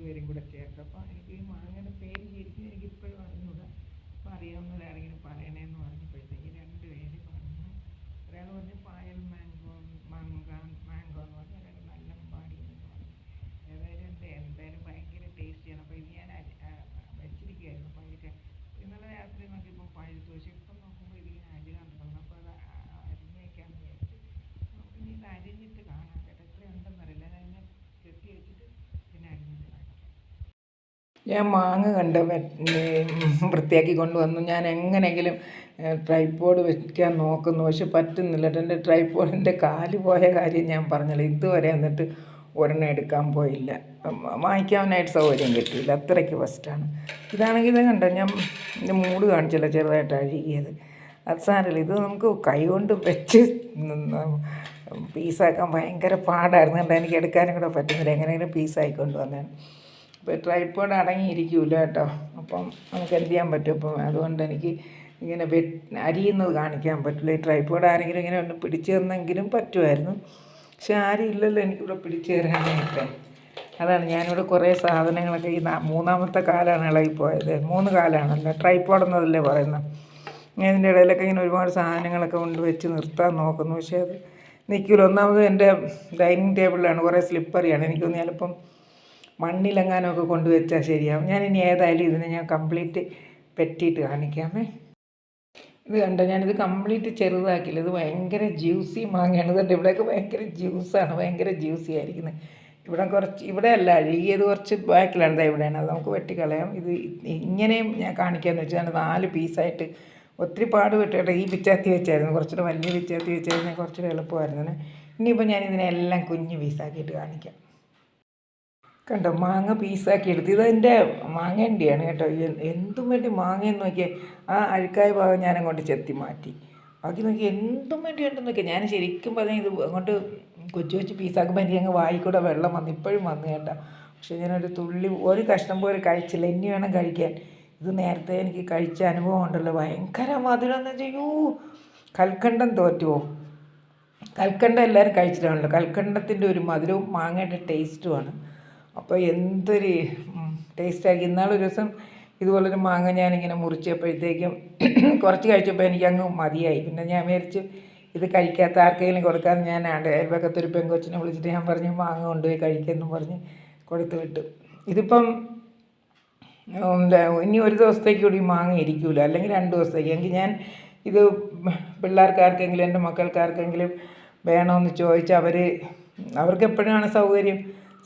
രണ്ടുപേരും കൂടെ ചേർത്ത്. അപ്പോൾ എനിക്ക് ഈ മാങ്ങയുടെ പേര് ശരിക്കും എനിക്ക് ഇപ്പോഴും അറിഞ്ഞൂടാ. അപ്പോൾ അറിയാവുന്നവരാരെങ്കിലും പറയണേന്ന് പറഞ്ഞപ്പോഴത്തേക്ക് രണ്ട് പേര് പറഞ്ഞു ഒരാൾ പറഞ്ഞു പായൽ മാംഗോ മാങ്കാൻ മാംഗോ എന്ന് പറഞ്ഞു ഒരാൾ നല്ല പാടി എന്ന് പറഞ്ഞു ഏതായാലും എന്ത് എന്തായാലും ഭയങ്കര ടേസ്റ്റിയാണ് അപ്പോൾ ഇത് ഞാൻ അരി- ആ, വെച്ചിരിക്കുകയായിരുന്നു പഴുക്കാൻ ഇന്നലെ രാത്രി നോക്കിയപ്പോൾ പഴുത്തു പക്ഷേ ഇപ്പം നോക്കുമ്പോൾ ഇതിങ്ങനെ അഴുകാൻ തോന്നുന്നു അപ്പോൾ അത് ആ- അരിഞ്ഞ് വയ്ക്കാമെന്ന് വിചാരിച്ചു നമുക്ക് ഇനി ഇത് അരിഞ്ഞിട്ട് കാണാം കേട്ടോ എത്രയുണ്ടെന്നറിയില്ല ഞാൻ അതിനെ കെട്ടി വെച്ചിട്ട് പിന്നെ അരിഞ്ഞിട്ട് കാണിക്കാം ഞാൻ മാങ്ങ കണ്ട് വൃത്തിയാക്കി കൊണ്ടുവന്നു. ഞാൻ എങ്ങനെയെങ്കിലും ട്രൈപ്പോഡ് വയ്ക്കാൻ നോക്കുന്നു. പക്ഷെ പറ്റുന്നില്ല. എന്റെ ട്രൈപ്പോഡിന്റെ കാൽ പോയ കാര്യം ഞാൻ പറഞ്ഞില്ല. ഇതുവരെ എന്നിട്ട് ഒരെണ്ണം എടുക്കാൻ പോയില്ല. വാങ്ങിക്കാനായിട്ട് സൗകര്യം കിട്ടിയില്ല. അത്രയ്ക്ക് ഫസ്റ്റാണ് ഇതാണെങ്കിൽ ഇത് കണ്ടോ? ഞാൻ എന്റെ മൂട് കാണിച്ചില്ല ചെറുതായിട്ട് അഴുകിയത്. അത് സാരമില്ല. ഇത് നമുക്ക് കൈ കൊണ്ട് വെച്ച് പീസാക്കാൻ ഭയങ്കര പാടായിരുന്നു. കണ്ടോ? എനിക്ക് എടുക്കാനും കൂടെ പറ്റുന്നില്ല. എങ്ങനെയെങ്കിലും പീസായിക്കൊണ്ട് വന്നതാണ് ട്രൈപ്പോഡ് അടങ്ങിയിരിക്കില്ല കേട്ടോ. അപ്പം നമുക്ക് എന്ത് ചെയ്യാൻ പറ്റും? അപ്പം അതുകൊണ്ട് എനിക്ക് ഇങ്ങനെ അരിയുന്നത് കാണിക്കാൻ പറ്റില്ല. ഈ ട്രൈപ്പോഡ് ആരെങ്കിലും ഇങ്ങനെ ഒന്ന് പിടിച്ചു തന്നെങ്കിലും പറ്റുമായിരുന്നു. പക്ഷെ ആരും ഇല്ലല്ലോ എനിക്കിവിടെ പിടിച്ചു തരാനായിട്ട് അതാണ് ഞാനിവിടെ കുറേ സാധനങ്ങളൊക്കെ ഈ മൂന്നാമത്തെ കാലാണ് ഇളകിപ്പോയത്. മൂന്ന് കാലാണല്ലോ. ട്രൈപ്പോഡ് എന്നതല്ലേ പറയുന്നത്. ഞാൻ ഇതിന്റെ ഇടയിലൊക്കെ ഇങ്ങനെ ഒരുപാട് സാധനങ്ങളൊക്കെ കൊണ്ട് വെച്ച് നിർത്താൻ നോക്കുന്നു. പക്ഷേ അത് നിൽക്കില്ല ഒന്നാമത് എന്റെ ഡൈനിങ് ടേബിളിലാണ് കുറേ സ്ലിപ്പറിയാണ്. എനിക്കൊന്ന് ചിലപ്പം മണ്ണിലെങ്ങാനമൊക്കെ കൊണ്ടുവച്ചാൽ ശരിയാവും. ഞാൻ ഇനി ഏതായാലും ഇതിനെ ഞാൻ കംപ്ലീറ്റ് പെറ്റിയിട്ട് കാണിക്കാമേ. ഇത് കണ്ടോ? ഞാനിത് കംപ്ലീറ്റ് ചെറുതാക്കില്ല ഇത് ഭയങ്കര ജ്യൂസി മാങ്ങയാണ്. ഇതുണ്ട്. ഇവിടെയൊക്കെ ഭയങ്കര ജ്യൂസാണ് ഭയങ്കര ജ്യൂസി ആയിരിക്കുന്നത് ഇവിടെ കുറച്ച് ഇവിടെ അല്ല അഴുകിയത് കുറച്ച് ബാക്കിലാണ്. ഇതാ ഇവിടെയാണ്. അത് നമുക്ക് വെട്ടിക്കളയാം. ഇത് ഇങ്ങനെയും ഞാൻ കാണിക്കാമെന്ന് വെച്ചാൽ നാല് പീസായിട്ട് ഒത്തിരി പാട് വിട്ടിട്ട് ഈ പിച്ചാത്തി വെച്ചായിരുന്നു. കുറച്ചുകൂടെ വലിയ പിച്ചാത്തി വെച്ചായിരുന്നെങ്കിൽ കുറച്ചുകൂടെ എളുപ്പമായിരുന്നു ഇനിയിപ്പോൾ ഞാൻ ഇതിനെല്ലാം കുഞ്ഞ് പീസാക്കിയിട്ട് കാണിക്കാം. കണ്ടോ മാങ്ങ പീസാക്കി എടുത്ത്. ഇതെന്റെ മാങ്ങേന്റെയാണ് കേട്ടോ. എന്തും വേണ്ടി മാങ്ങയെന്ന് നോക്കിയാൽ ആ അഴുക്കായ ഭാഗം ഞാൻ അങ്ങോട്ട് ചെത്തി മാറ്റി. ബാക്കി നോക്കി എന്തും വേണ്ടി ഉണ്ടെന്ന് നോക്കിയാൽ ഞാൻ ശരിക്കും പറഞ്ഞാൽ ഇത് അങ്ങോട്ട് കൊച്ചു കൊച്ചു പീസാക്കുമ്പോൾ എനിക്ക് അങ്ങ് വായിക്കൂടെ വെള്ളം വന്നു ഇപ്പോഴും വന്നു കേട്ടോ. പക്ഷേ ഞാനൊരു തുള്ളി ഒരു കഷ്ണം പോലും കഴിച്ചില്ല. ഇനി വേണം കഴിക്കാൻ. ഇത് നേരത്തെ എനിക്ക് കഴിച്ച അനുഭവം ഉണ്ടല്ലോ. ഭയങ്കര മധുരം എന്ന് യൂ കൽക്കണ്ടം തോറ്റുമോ കൽക്കണ്ടം എല്ലാവരും കഴിച്ചിട്ടാണല്ലോ. കൽക്കണ്ടത്തിന്റെ ഒരു മധുരവും മാങ്ങയുടെ ടേസ്റ്റുമാണ് അപ്പോൾ എന്തൊരു ടേസ്റ്റായിരിക്കും ഇന്നാളൊരു ദിവസം ഇതുപോലൊരു മാങ്ങ ഞാനിങ്ങനെ മുറിച്ചപ്പോഴത്തേക്കും കുറച്ച് കഴിച്ചപ്പോൾ എനിക്കങ്ങ് മതിയായി. പിന്നെ ഞാൻ വിചാരിച്ചു ഇത് കഴിക്കാത്ത ആർക്കെങ്കിലും കൊടുക്കാമെന്ന് ഞാൻ അയൽപക്കത്തൊരു പെങ്കൊച്ചിനെ വിളിച്ചിട്ട് ഞാൻ പറഞ്ഞു മാങ്ങ കൊണ്ടുപോയി കഴിക്കുമെന്ന് പറഞ്ഞ് കൊടുത്തു വിട്ടു. ഇതിപ്പം ഇനി ഒരു ദിവസത്തേക്ക് കൂടി മാങ്ങ ഇരിക്കൂല. അല്ലെങ്കിൽ രണ്ട് ദിവസത്തേക്ക്. എങ്കിൽ ഞാൻ ഇത് പിള്ളേർക്കാർക്കെങ്കിലും എന്റെ മക്കൾക്കാർക്കെങ്കിലും വേണമെന്ന് ചോദിച്ചാൽ അവർ അവർക്ക് എപ്പോഴാണ് സൗകര്യം?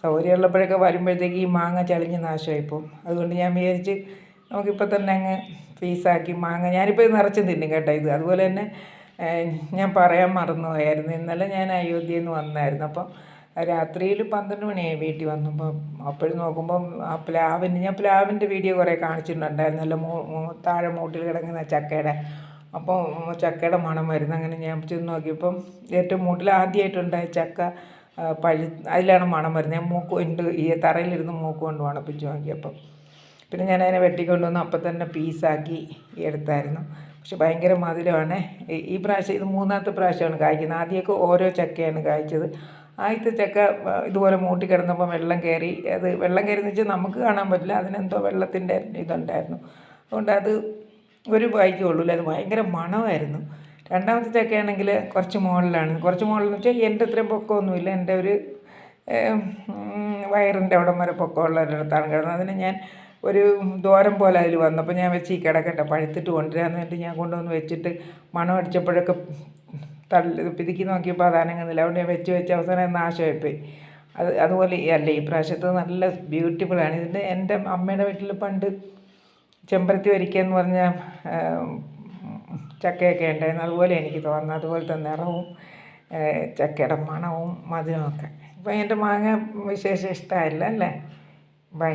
സൗകര്യമുള്ളപ്പോഴൊക്കെ വരുമ്പോഴത്തേക്ക് ഈ മാങ്ങ ചളിഞ്ഞ് നാശമായിപ്പോവും. അതുകൊണ്ട് ഞാൻ വിചാരിച്ച് നമുക്കിപ്പോൾ തന്നെ അങ്ങ് പീസാക്കി മാങ്ങ ഞാനിപ്പോൾ ഇത് നിറച്ചും തിന്നും കേട്ടോ ഇത്. അതുപോലെ തന്നെ ഞാൻ പറയാൻ മറന്നുപോയായിരുന്നു. ഇന്നലെ ഞാൻ അയോധ്യയിൽ നിന്ന് വന്നായിരുന്നു. അപ്പം രാത്രിയിൽ പന്ത്രണ്ട് മണിയായി വീട്ടിൽ വന്നപ്പോൾ അപ്പോഴും നോക്കുമ്പം ആ പ്ലാവിന്റെ ഞാൻ പ്ലാവിന്റെ വീഡിയോ കുറേ കാണിച്ചിട്ടുണ്ടായിരുന്നല്ലോ. മൂ താഴെ മൂട്ടിൽ കിടക്കുന്ന ചക്കയുടെ. അപ്പോൾ ചക്കയുടെ മണം വരുന്നു. അങ്ങനെ ഞാൻ ചെന്ന് നോക്കിയപ്പം ഏറ്റവും മൂട്ടിൽ ആദ്യമായിട്ടുണ്ടായ ചക്ക പഴു അതിലാണ് മണം വരുന്നത്. മൂക്ക് കൊണ്ട് ഈ തറയിലിരുന്ന് മൂക്ക് കൊണ്ട് മണപ്പിച്ച് നോക്കിയപ്പം പിന്നെ ഞാൻ അതിനെ വെട്ടിക്കൊണ്ടുവന്ന് അപ്പം തന്നെ പീസാക്കി എടുത്തായിരുന്നു. പക്ഷെ ഭയങ്കര മധുരമാണ്. ഈ- പ്രാവശ്യം ഇത് മൂന്നാമത്തെ പ്രാവശ്യമാണ് കായ്ക്കുന്നത്. ആദ്യമൊക്കെ ഓരോ ചക്കയാണ് കായ്ച്ചത്. ആദ്യത്തെ ചക്ക ഇതുപോലെ മൂട്ടി കിടന്നപ്പോൾ വെള്ളം കയറി. അത് വെള്ളം കയറി എന്ന് വെച്ചാൽ നമുക്ക് കാണാൻ പറ്റില്ല. അതിനെന്തോ വെള്ളത്തിന്റെ ഇതുണ്ടായിരുന്നു. അതുകൊണ്ട് അത് ഒരു ബായിക്കേ ഉള്ളൂ. അത് ഭയങ്കര മണമായിരുന്നു. രണ്ടാമത്തെ ആണെങ്കിൽ കുറച്ച് മുകളിലാണ് കുറച്ച് മുകളിലെന്ന് വെച്ചാൽ എന്റെ അത്രയും പൊക്കമൊന്നുമില്ല. എന്റെ ഒരു വയറിന്റെ അവിടം വരെ പൊക്കമുള്ള ഒരിടത്താണ് കിടന്നത്. അതിന് ഞാൻ ഒരു ദോരം പോലെ അതിൽ വന്നപ്പോൾ ഞാൻ വെച്ച് ഈ കിടക്കട്ടെ പഴുത്തിട്ട് കൊണ്ടുവരാമെന്ന് വേണ്ടി ഞാൻ കൊണ്ടുവന്ന് വെച്ചിട്ട് മണം അടിച്ചപ്പോഴൊക്കെ തള്ളി പിതുക്കി നോക്കിയപ്പോൾ അത് അനങ്ങുന്നില്ല. അതുകൊണ്ട് ഞാൻ വെച്ച് വെച്ച് അവസാനം നാശമായിപ്പോയി. അത് അതുപോലെ അല്ല ഈ പ്രാവശ്യത്ത് നല്ല ബ്യൂട്ടിഫുള്ളാണ് ഇതിന്റെ എന്റെ അമ്മയുടെ വീട്ടിൽ പണ്ട് ചെമ്പരത്തി വരിക്കുക എന്ന് പറഞ്ഞ ആം, ചക്കയൊക്കെ ഉണ്ടായിരുന്നു. അതുപോലെ എനിക്ക് തോന്നുന്നു. അതുപോലത്തെ നിറവും ചക്കയുടെ മണവും മധുരമൊക്കെ അപ്പോൾ എന്റെ മാങ്ങ വിശേഷം ഇഷ്ടമായില്ല അല്ലേ? ബൈ